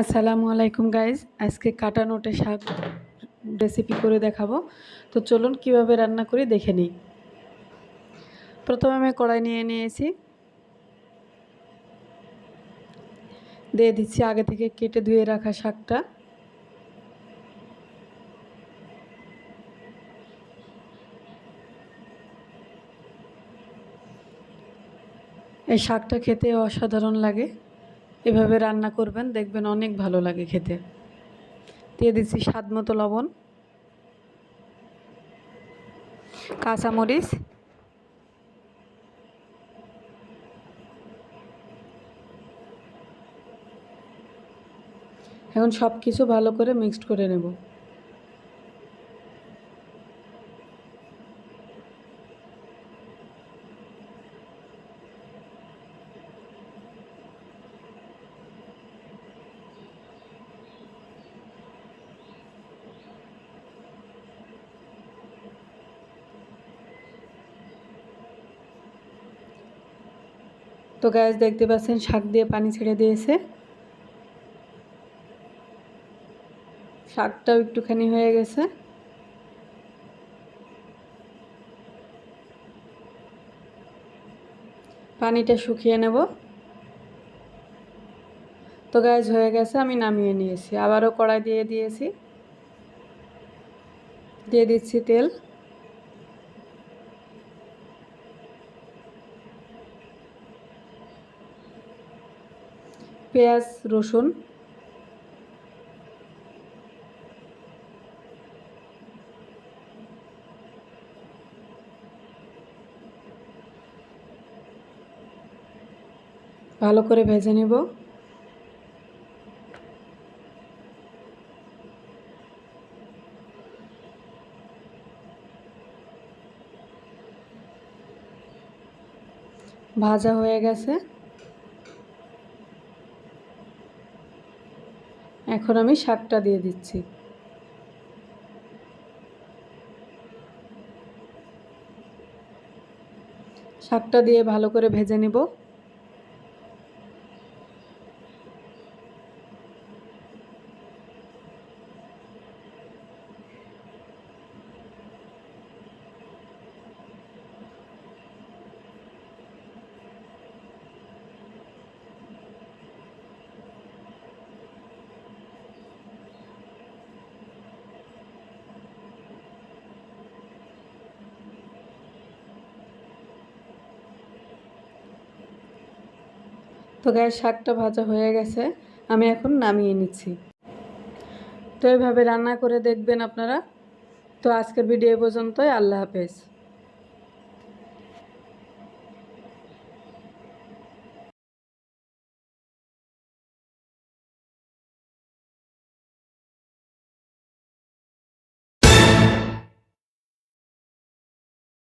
আসসালামু আলাইকুম গাইজ আজকে কাটা নোটে শাক রেসিপি করে দেখাবো। তো চলুন কীভাবে রান্না করি দেখে নিই। প্রথমে আমি কড়াই নিয়ে নিয়েছি। দিয়ে দিচ্ছি আগে থেকে কেটে ধুয়ে রাখা শাকটা। এই শাকটা খেতে অসাধারণ লাগে। এভাবে রান্না করবেন, দেখবেন অনেক ভালো লাগে খেতে। দিয়ে দিচ্ছি স্বাদ মতো লবণ, কাঁচামরিচ, এখন সব কিছু ভালো করে মিক্সড করে নেব। তো গ্যাস দেখতে পাচ্ছেন, শাক দিয়ে পানি ছেড়ে দিয়েছে। শাকটাও একটুখানি হয়ে গেছে। পানিটা শুকিয়ে নেব। তো গ্যাস হয়ে গেছে, আমি নামিয়ে নিয়েছি। আবারও কড়াই দিয়ে দিয়েছি। দিয়ে দিচ্ছি তেল। পেঁয়াজ রসুন। ভালো করে ভেজে নেব। ভাজা হয়ে গেছে। এখন আমি শাকটা দিয়ে দিচ্ছি। শাকটা দিয়ে ভালো করে ভেজে নেব। তো গায়ে শাকটা ভাজা হয়ে গেছে, আমি এখন নামিয়ে নিচ্ছি। তো এইভাবে রান্না করে দেখবেন আপনারা। তো আজকের ভিডিও পর্যন্তই, আল্লাহ হাফেজ।